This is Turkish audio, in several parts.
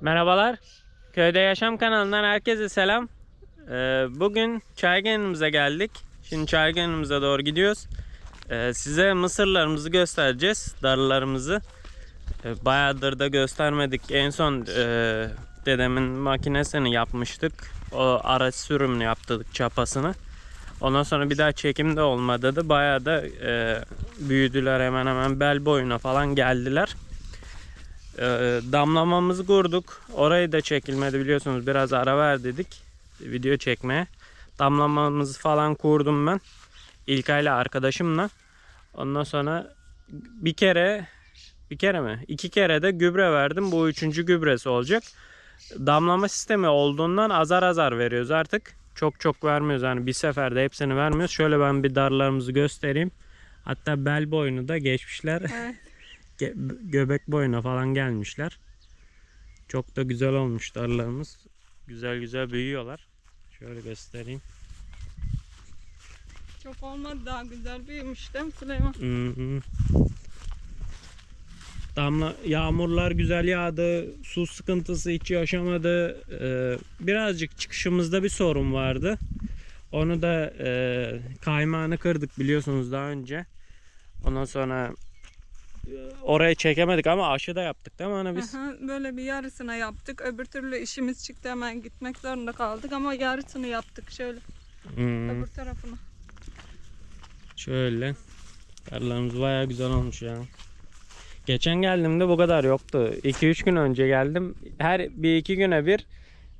Merhabalar. Köyde Yaşam kanalından herkese selam. Ee, bugün Çaygenimize geldik. Şimdi Çaygenimize doğru gidiyoruz. Ee, size mısırlarımızı göstereceğiz. Darılarımızı. Ee, bayağıdır da göstermedik. En son e, dedemin makinesini yapmıştık. O araç sürümünü yaptırdık çapasını. Ondan sonra bir daha çekim de olmadı da bayağı da e, büyüdüler hemen hemen bel boyuna falan geldiler. Ee, damlamamızı kurduk. Orayı da çekilmedi biliyorsunuz. Biraz ara ver dedik video çekmeye. Damlamamızı falan kurdum ben. İlkay'la arkadaşımla. Ondan sonra bir kere bir kere mi? İki kere de gübre verdim. Bu üçüncü gübresi olacak. Damlama sistemi olduğundan azar azar veriyoruz artık. Çok çok vermiyoruz. Yani bir seferde hepsini vermiyoruz. Şöyle ben bir darlarımızı göstereyim. Hatta bel boyunu da geçmişler. Evet. Göbek boyuna falan gelmişler. Çok da güzel olmuş darlarımız. Güzel güzel büyüyorlar. Şöyle göstereyim. Çok olmadı daha güzel büyümüş değil mi Süleyman? Hı hı. Damla yağmurlar güzel yağdı. Su sıkıntısı hiç yaşamadı. Ee, birazcık çıkışımızda bir sorun vardı. Onu da e, kaymağını kırdık biliyorsunuz daha önce. Ondan sonra oraya çekemedik ama aşı da yaptık değil mi ana biz? Aha, Böyle bir yarısına yaptık. Öbür türlü işimiz çıktı hemen gitmek zorunda kaldık ama yarısını yaptık şöyle Hmm. öbür tarafına. Şöyle. Karlarımız baya güzel olmuş ya. Geçen geldiğimde bu kadar yoktu. 2-3 gün önce geldim. Her bir iki güne bir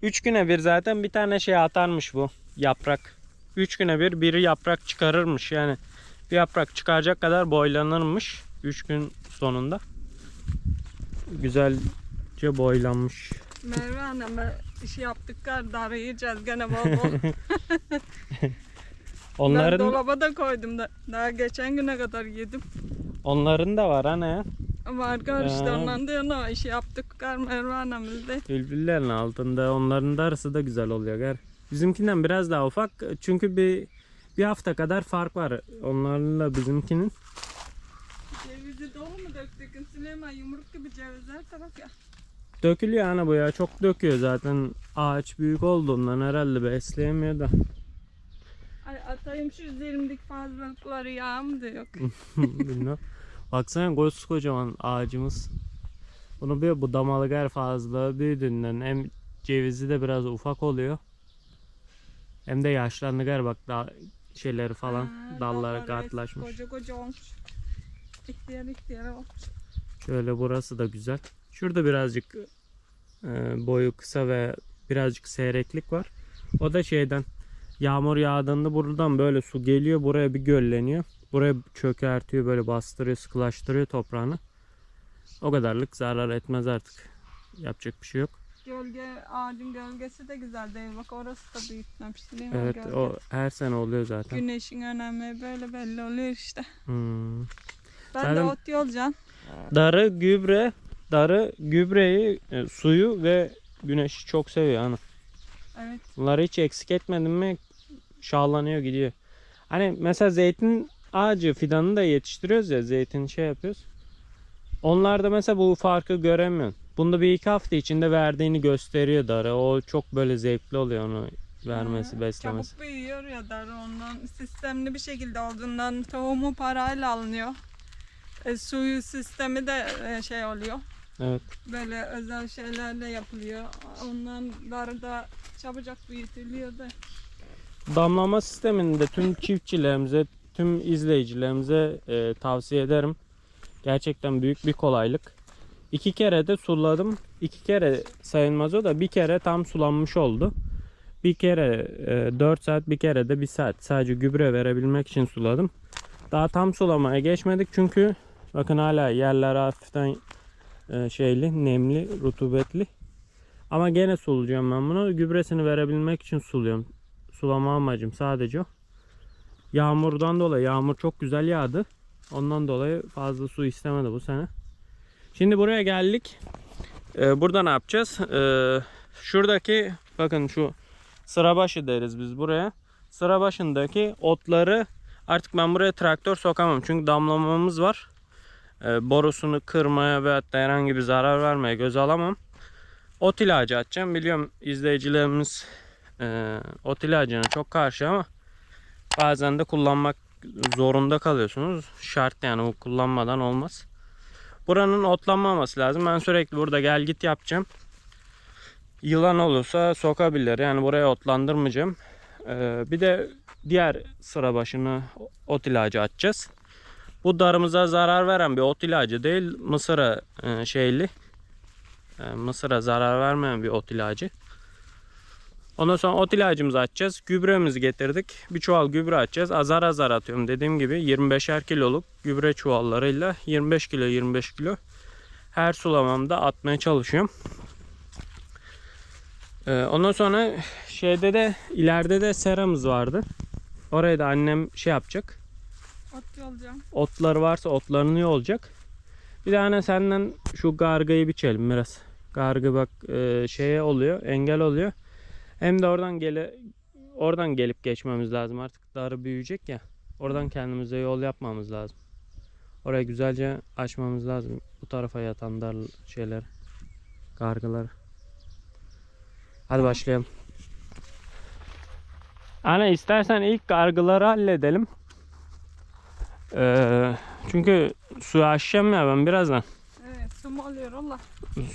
3 güne bir zaten bir tane şey atarmış bu yaprak. 3 güne bir biri yaprak çıkarırmış yani. Bir yaprak çıkaracak kadar boylanırmış 3 gün sonunda. Güzelce boylanmış. Merve Hanım'a iş yaptık darı yiyeceğiz gene bol bol. ben Onların dolaba da koydum da daha geçen güne kadar yedim. onların da var ana. Var işte Ha. ondan diyor ne iş yaptık gar Merve Hanım'ız de. Bülbüllerin altında onların darısı da güzel oluyor gar. Bizimkinden biraz daha ufak çünkü bir bir hafta kadar fark var onlarla bizimkinin. Cevizi dolu mu döktük Süleyman yumruk gibi cevizler de bak ya. Dökülüyor ana bu ya çok döküyor zaten ağaç büyük olduğundan herhalde besleyemiyor da. Ay atayım şu üzerimdeki fazlalıkları yağ mı da yok. Bilmem. Baksana kocaman ağacımız. Bunu bir budamalı gar fazla büyüdüğünden hem cevizi de biraz ufak oluyor. Hem de yaşlandı gar bak daha şeyleri falan Ha, dalları kartlaşmış. Koca koca olmuş. İhtiyar ihtiyar olmuş. Şöyle burası da güzel. Şurada birazcık e, boyu kısa ve birazcık seyreklik var. O da şeyden yağmur yağdığında buradan böyle su geliyor buraya bir gölleniyor. Buraya çökertiyor böyle bastırıyor sıkılaştırıyor toprağını. O kadarlık zarar etmez artık. Yapacak bir şey yok. Gölge, ağacın gölgesi de güzel değil. Bak orası da büyütmemiş değil mi? Evet Gölge. o her sene oluyor zaten. Güneşin önemi böyle belli oluyor işte. Hmm. Ben de ot yolcan. Darı gübre, darı gübreyi, e, suyu ve güneşi çok seviyor ana. Evet. Bunları hiç eksik etmedim mi şahlanıyor gidiyor. Hani mesela zeytin ağacı fidanını da yetiştiriyoruz ya zeytin şey yapıyoruz. Onlarda mesela bu farkı göremiyorsun. Bunda bir iki hafta içinde verdiğini gösteriyor darı. O çok böyle zevkli oluyor onu vermesi, Ha, beslemesi. Çabuk büyüyor ya darı ondan. Sistemli bir şekilde olduğundan tohumu parayla alınıyor. E, suyu sistemi de e, şey oluyor. Evet. Böyle özel şeylerle yapılıyor. Ondan darı da çabucak büyütülüyor da. Damlama sistemini de tüm çiftçilerimize, tüm izleyicilerimize e, tavsiye ederim. Gerçekten büyük bir kolaylık. İki kere de suladım. İki kere sayılmaz o da bir kere tam sulanmış oldu. Bir kere e, 4 saat bir kere de 1 saat sadece gübre verebilmek için suladım. Daha tam sulamaya geçmedik çünkü bakın hala yerler hafiften e, şeyli, nemli, rutubetli. Ama gene sulayacağım ben bunu. Gübresini verebilmek için suluyorum sulama amacım sadece o. Yağmurdan dolayı yağmur çok güzel yağdı. Ondan dolayı fazla su istemedi bu sene. Şimdi buraya geldik. Ee, burada ne yapacağız? Ee, şuradaki bakın şu sıra başı deriz biz buraya. Sıra başındaki otları artık ben buraya traktör sokamam. Çünkü damlamamız var. Ee, borusunu kırmaya ve hatta herhangi bir zarar vermeye göze alamam. ot ilacı atacağım. Biliyorum izleyicilerimiz e, ot ilacına çok karşı ama bazen de kullanmak zorunda kalıyorsunuz. Şart yani bu kullanmadan olmaz. Buranın otlanmaması lazım. Ben sürekli burada gel git yapacağım. Yılan olursa sokabilir. Yani buraya otlandırmayacağım. Ee, bir de diğer sıra başını ot ilacı atacağız. Bu darımıza zarar veren bir ot ilacı değil. Mısıra e, şeyli. E, mısıra zarar vermeyen bir ot ilacı. Ondan sonra ot ilacımızı atacağız. Gübremizi getirdik. Bir çuval gübre atacağız. Azar azar atıyorum. Dediğim gibi 25'er kiloluk gübre çuvallarıyla 25 kilo 25 kilo her sulamamda atmaya çalışıyorum. Ee, ondan sonra şeyde de ileride de seramız vardı. Oraya da annem şey yapacak. Ot yolacağım. Otları varsa otlarını yolacak. Bir de hani senden şu gargayı biçelim biraz. Gargı bak e, şeye oluyor, engel oluyor. Hem de oradan gele oradan gelip geçmemiz lazım. Artık darı büyüyecek ya. Oradan kendimize yol yapmamız lazım. Oraya güzelce açmamız lazım. Bu tarafa yatan dar şeyler, gargıları. Hadi başlayalım. Ana istersen ilk gargıları halledelim. Ee, çünkü suyu aşacağım ya ben birazdan. Evet su mu oluyor Allah.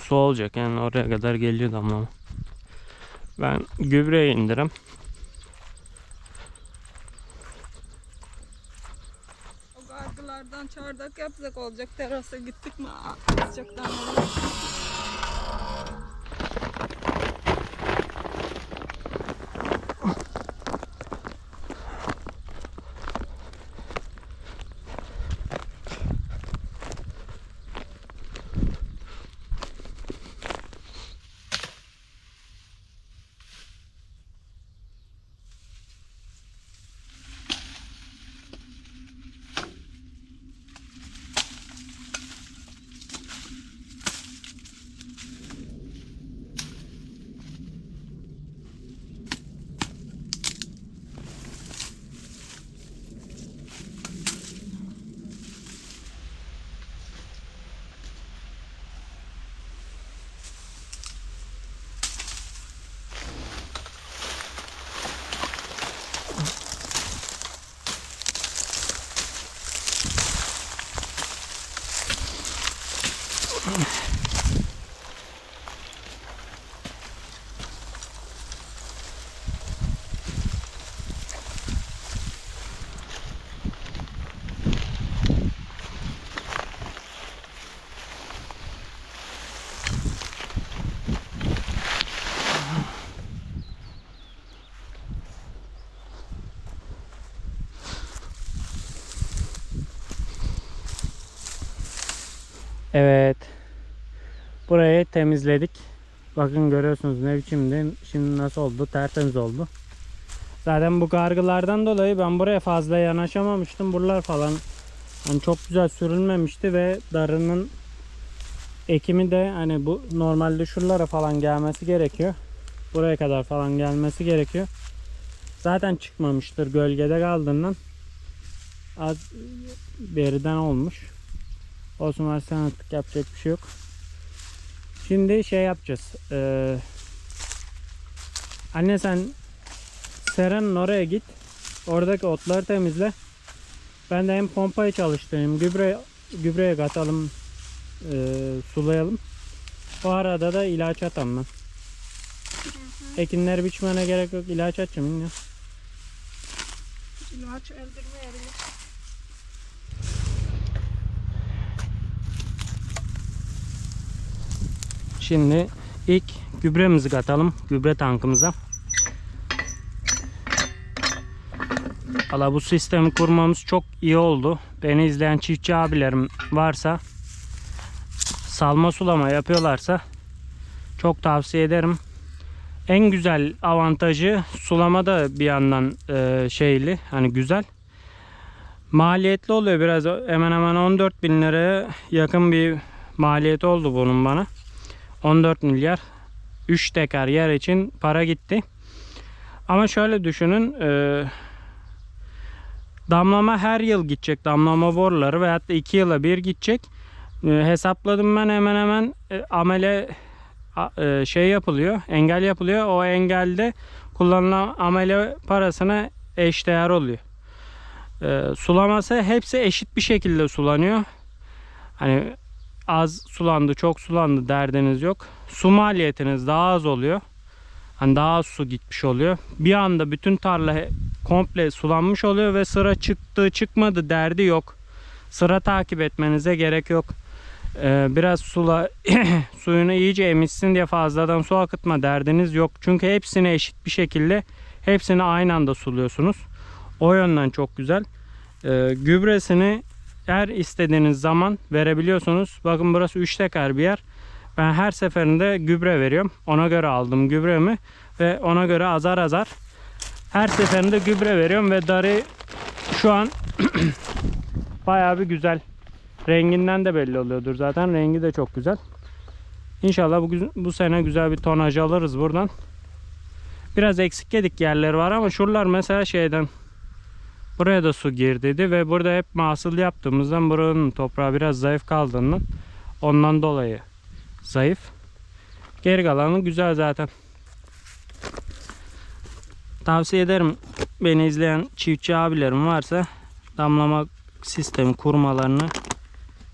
Su olacak yani oraya kadar geliyor damlama. Ben gübreye indirim. O gargılardan çardak yapsak olacak. Terasa gittik mi aa, sıcaktan Evet. Burayı temizledik. Bakın görüyorsunuz ne biçimde. Şimdi nasıl oldu? Tertemiz oldu. Zaten bu gargılardan dolayı ben buraya fazla yanaşamamıştım. Buralar falan hani çok güzel sürülmemişti ve darının ekimi de hani bu normalde şuralara falan gelmesi gerekiyor. Buraya kadar falan gelmesi gerekiyor. Zaten çıkmamıştır gölgede kaldığından. Az beriden olmuş. Olsun varsa artık yapacak bir şey yok. Şimdi şey yapacağız. Ee, anne sen Seren'in oraya git. Oradaki otları temizle. Ben de hem pompayı çalıştırayım. Gübre gübreye katalım. e, sulayalım. O arada da ilaç atam ben. Ekinleri biçmene gerek yok. İlaç atacağım. Ya. İlaç öldürmeyelim. Şimdi ilk gübremizi katalım gübre tankımıza. Valla bu sistemi kurmamız çok iyi oldu. Beni izleyen çiftçi abilerim varsa salma sulama yapıyorlarsa çok tavsiye ederim. En güzel avantajı sulama da bir yandan e, şeyli hani güzel. Maliyetli oluyor biraz hemen hemen 14 bin liraya yakın bir maliyeti oldu bunun bana. 14 milyar 3 tekar yer için para gitti. Ama şöyle düşünün e, damlama her yıl gidecek damlama boruları veyahut da 2 yıla bir gidecek. E, hesapladım ben hemen hemen e, amele e, şey yapılıyor, engel yapılıyor. O engelde kullanılan amele parasına eşdeğer oluyor. E, sulaması hepsi eşit bir şekilde sulanıyor. Hani az sulandı, çok sulandı derdiniz yok. Su maliyetiniz daha az oluyor. Hani daha az su gitmiş oluyor. Bir anda bütün tarla komple sulanmış oluyor ve sıra çıktı çıkmadı derdi yok. Sıra takip etmenize gerek yok. Ee, biraz sula suyunu iyice emişsin diye fazladan su akıtma derdiniz yok. Çünkü hepsini eşit bir şekilde hepsini aynı anda suluyorsunuz. O yönden çok güzel. Ee, gübresini her istediğiniz zaman verebiliyorsunuz. Bakın burası 3 tekar bir yer. Ben her seferinde gübre veriyorum. Ona göre aldım gübremi ve ona göre azar azar her seferinde gübre veriyorum ve darı şu an bayağı bir güzel. Renginden de belli oluyordur zaten. Rengi de çok güzel. İnşallah bu, bu sene güzel bir tonaj alırız buradan. Biraz eksik yedik yerleri var ama şuralar mesela şeyden buraya da su girdiydi ve burada hep mahsul yaptığımızdan buranın toprağı biraz zayıf kaldığından ondan dolayı zayıf. Geri kalanı güzel zaten. Tavsiye ederim beni izleyen çiftçi abilerim varsa damlama sistemi kurmalarını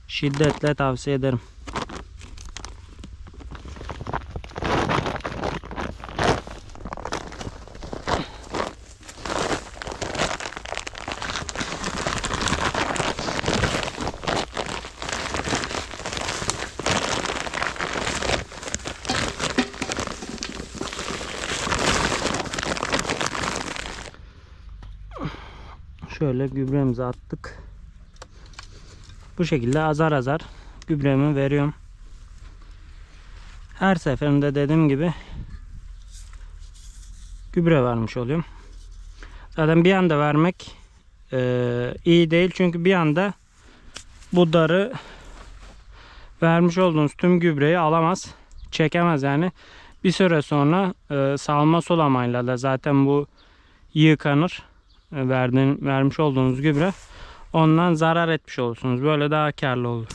şiddetle tavsiye ederim. Şöyle gübremizi attık. Bu şekilde azar azar gübremi veriyorum. Her seferinde dediğim gibi gübre vermiş oluyorum. Zaten bir anda vermek eee, iyi değil çünkü bir anda bu darı vermiş olduğunuz tüm gübreyi alamaz. Çekemez yani. Bir süre sonra eee, salma sulamayla da zaten bu yıkanır. E, verdiğin, vermiş olduğunuz gübre ondan zarar etmiş olursunuz. Böyle daha karlı olur.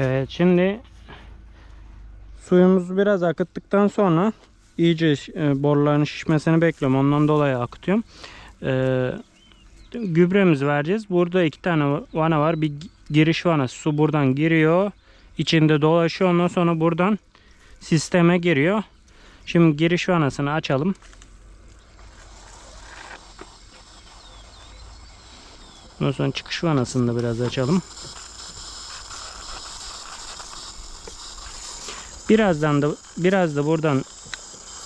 Evet şimdi suyumuzu biraz akıttıktan sonra iyice e, boruların şişmesini bekliyorum. Ondan dolayı akıtıyorum. Ee, gübremizi vereceğiz. Burada iki tane vana var. Bir giriş vanası. Su buradan giriyor. içinde dolaşıyor. Ondan sonra buradan sisteme giriyor. Şimdi giriş vanasını açalım. Ondan sonra çıkış vanasını da biraz açalım. Birazdan da biraz da buradan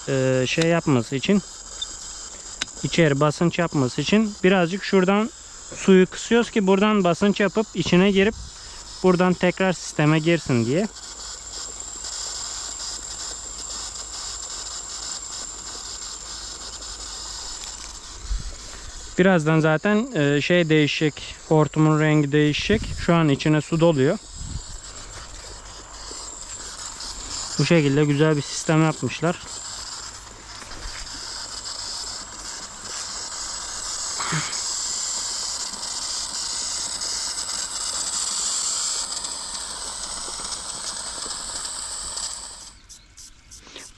e, şey yapması için içeri basınç yapması için birazcık şuradan suyu kısıyoruz ki buradan basınç yapıp içine girip buradan tekrar sisteme girsin diye. Birazdan zaten e, şey değişecek. Hortumun rengi değişecek. Şu an içine su doluyor. Bu şekilde güzel bir sistem yapmışlar.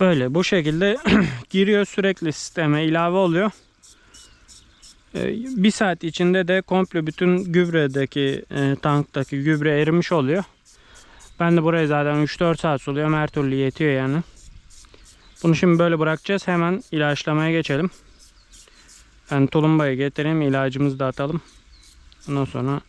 Böyle bu şekilde giriyor sürekli sisteme ilave oluyor. Ee, bir saat içinde de komple bütün gübredeki e, tanktaki gübre erimiş oluyor. Ben de burayı zaten 3-4 saat suluyorum. Her türlü yetiyor yani. Bunu şimdi böyle bırakacağız. Hemen ilaçlamaya geçelim. Ben tulumbayı getireyim. ilacımızı da atalım. Ondan sonra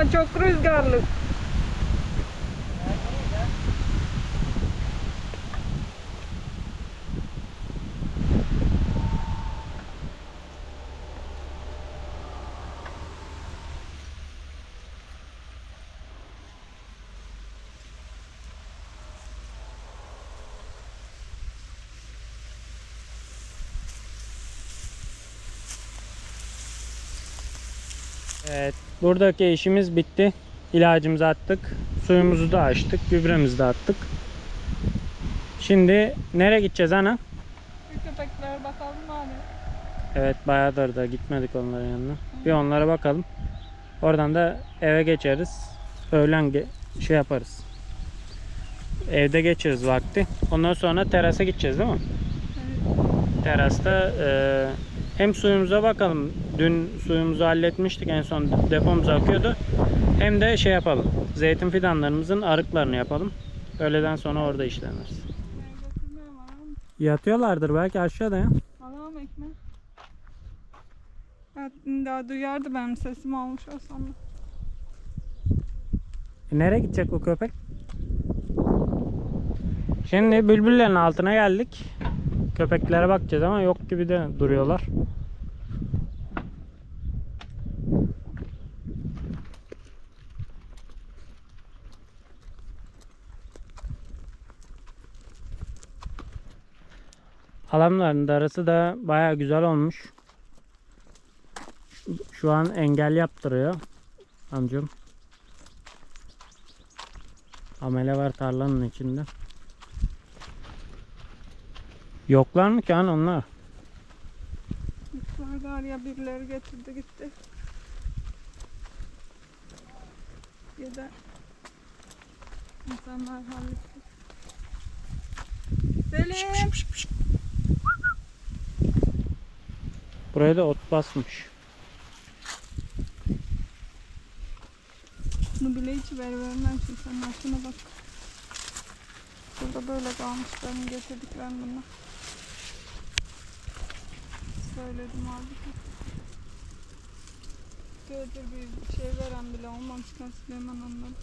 Süleyman çok rüzgarlı. Evet, buradaki işimiz bitti. İlacımızı attık, suyumuzu da açtık, gübremizi de attık. Şimdi nereye gideceğiz ana? Köpeklere bakalım abi? Evet, bayağıdır da gitmedik onların yanına. Bir onlara bakalım. Oradan da eve geçeriz. Öğlen ge- şey yaparız. Evde geçiririz vakti. Ondan sonra terasa gideceğiz değil mi? Evet. Terasta e, hem suyumuza bakalım. Dün suyumuzu halletmiştik. En son depomuz akıyordu. Hem de şey yapalım. Zeytin fidanlarımızın arıklarını yapalım. Öğleden sonra orada işleniriz. Yatıyorlardır belki aşağıda ya. Alalım ekmek. Evet, daha duyardı benim sesimi olmuş olsam da. E, nereye gidecek bu köpek? Şimdi bülbüllerin altına geldik. Köpeklere bakacağız ama yok gibi de duruyorlar. Halamların darısı da baya güzel olmuş. Şu an engel yaptırıyor amcam. Amele var tarlanın içinde. Yoklar mı ki han onlar? Yukarıda ya birileri getirdi gitti. Ya da insanlar halletti. Selim! Buraya da ot basmış. Bunu bile hiç ver vermem ki sen bak. Burada böyle kalmış benim getirdiklerim bunlar. Söyledim abi. Gördür bir şey veren bile olmamışken Süleyman ondan.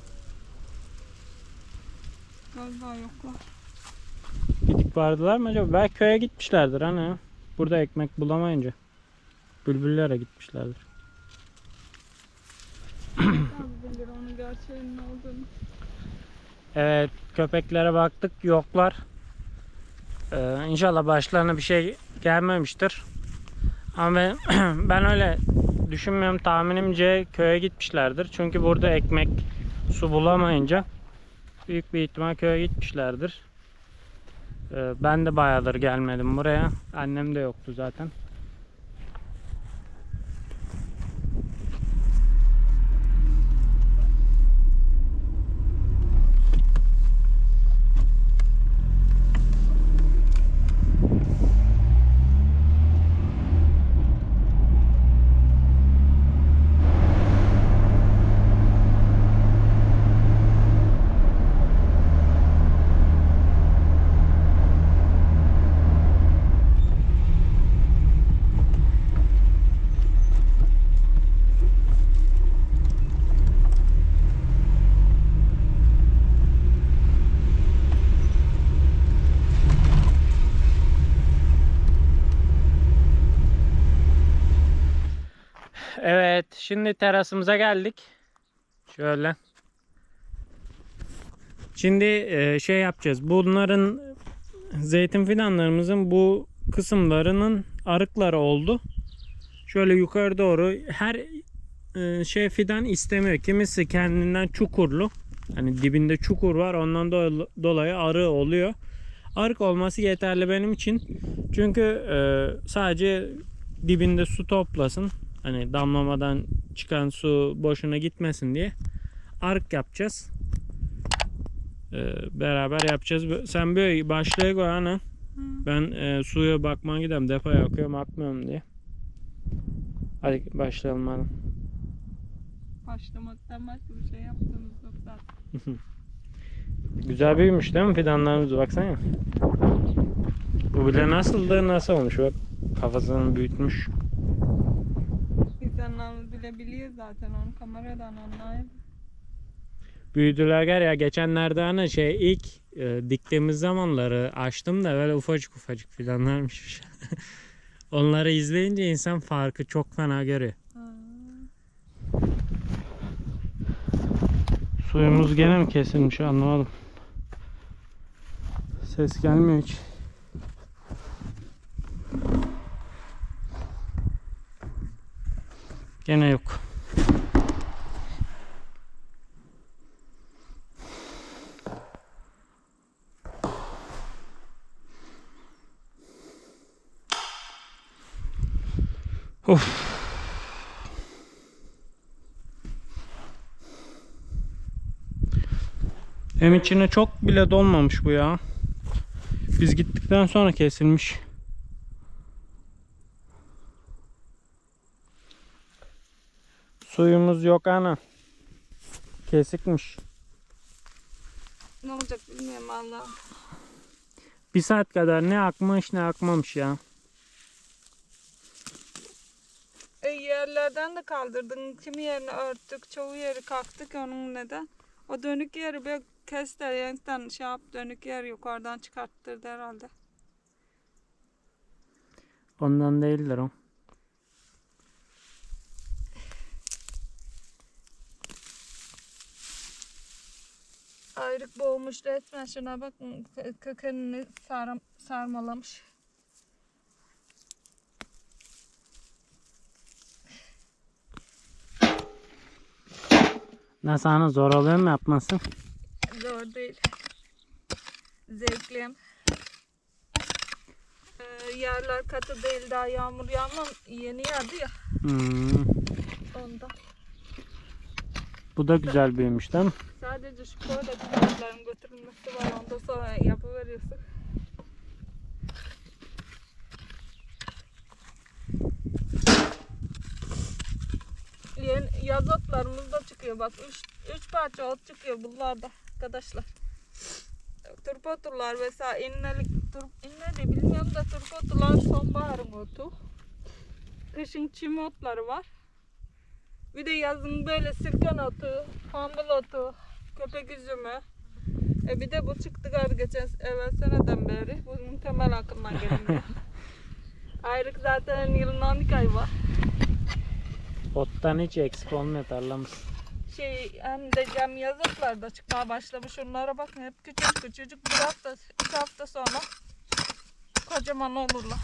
Galiba yoklar. Gidip vardılar mı acaba? Belki köye gitmişlerdir hani. Burada ekmek bulamayınca. Bülbüllere gitmişlerdir. Bilir onun gerçeğinin olduğunu. Evet köpeklere baktık yoklar. Ee, inşallah başlarına bir şey gelmemiştir. Ama ben, ben öyle düşünmüyorum tahminimce köye gitmişlerdir. Çünkü burada ekmek su bulamayınca Büyük bir ihtimal köye gitmişlerdir. Ee, ben de bayağıdır gelmedim buraya. Annem de yoktu zaten. Evet, şimdi terasımıza geldik. Şöyle. Şimdi e, şey yapacağız. Bunların zeytin fidanlarımızın bu kısımlarının arıkları oldu. Şöyle yukarı doğru her e, şey fidan istemiyor. Kimisi kendinden çukurlu. Hani dibinde çukur var. Ondan do- dolayı arı oluyor. Arık olması yeterli benim için. Çünkü e, sadece dibinde su toplasın. Hani damlamadan çıkan su boşuna gitmesin diye ark yapacağız. Ee, beraber yapacağız. Sen böyle başlaya koy ana. Ben e, suya bakmaya gidelim. Depoya akıyorum akmıyorum diye. Hadi başlayalım hadi. Başlamaktan başka bir şey yaptığımız yok zaten. Güzel büyümüş değil mi fidanlarımız baksana. Bu bile nasıldı nasıl olmuş bak. Kafasını büyütmüş. İnsanlar bile biliyor zaten onu kameradan anlayıp. Büyüdüler gel ya geçenlerde hani şey ilk e, diktiğimiz zamanları açtım da böyle ufacık ufacık fidanlarmış. Onları izleyince insan farkı çok fena görüyor. Suyumuz gene mi kesilmiş anlamadım. Ses gelmiyor hiç. Gene yok. Of. Hem içine çok bile dolmamış bu ya. Biz gittikten sonra kesilmiş. Suyumuz yok ana. Kesikmiş. Ne olacak bilmiyorum valla. Bir saat kadar ne akmış ne akmamış ya. E, yerlerden de kaldırdın. Kimi yerini örttük. Çoğu yeri kalktık onun neden. O dönük yeri böyle kester yanktan şey yap dönük yer yukarıdan çıkarttırdı herhalde. Ondan değildir o. Ayrık boğmuş resmen şuna kö- kökenini sar sarmalamış. Nasıl ana zor oluyor mu yapması? Zor değil. Zevkli. Ee, yerler katı değil daha yağmur yağmam yeni yağdı ya Hmm. ondan. Bu da güzel büyümüş değil mi? Sadece şu koyda çocukların götürülmesi var ondan sonra yapıveriyorsun. Yeni yaz otlarımız da çıkıyor bak. Üç, üç parça ot çıkıyor bunlarda arkadaşlar. Turpoturlar mesela innelik tur, inne de bilmiyorum da turpoturlar sonbaharın otu. Kışın çim otları var. Bir de yazın böyle sirken otu, pambıl otu, köpek üzümü. E bir de bu çıktı galiba geçen evvel seneden beri. Bunun temel akımdan gelmiyor. Ayrık zaten yılın 12 ay var. Ottan hiç eksik olmuyor tarlamız. Şey hem de cam yazıklarda çıkmaya başlamış. Onlara bakın hep küçük küçücük bir hafta, iki hafta sonra kocaman olurlar.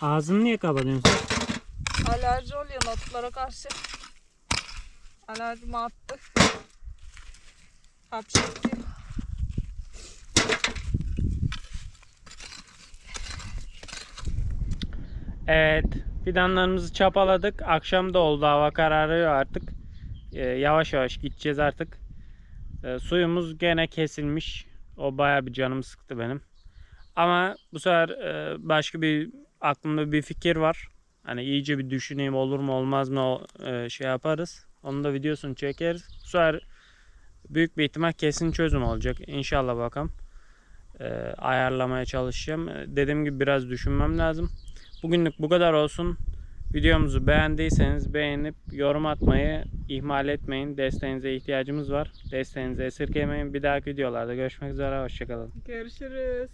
Ağzını niye kapatıyorsun? sen? Alerji oluyor otlara karşı. Alerjimi attı. Hapşırtıyor. Evet, fidanlarımızı çapaladık. Akşam da oldu, hava kararıyor artık. Ee, yavaş yavaş gideceğiz artık. Ee, suyumuz gene kesilmiş. O baya bir canımı sıktı benim. Ama bu sefer e, başka bir aklımda bir fikir var. Hani iyice bir düşüneyim olur mu olmaz mı e, şey yaparız. Onun da videosunu çekeriz. Bu sefer büyük bir ihtimal kesin çözüm olacak. İnşallah bakalım. Ee, ayarlamaya çalışacağım. Ee, Dediğim gibi biraz düşünmem lazım. Bugünlük bu kadar olsun. Videomuzu beğendiyseniz beğenip yorum atmayı ihmal etmeyin. Desteğinize ihtiyacımız var. Desteğinizi esirgemeyin. Bir dahaki videolarda görüşmek üzere. Hoşçakalın. Görüşürüz.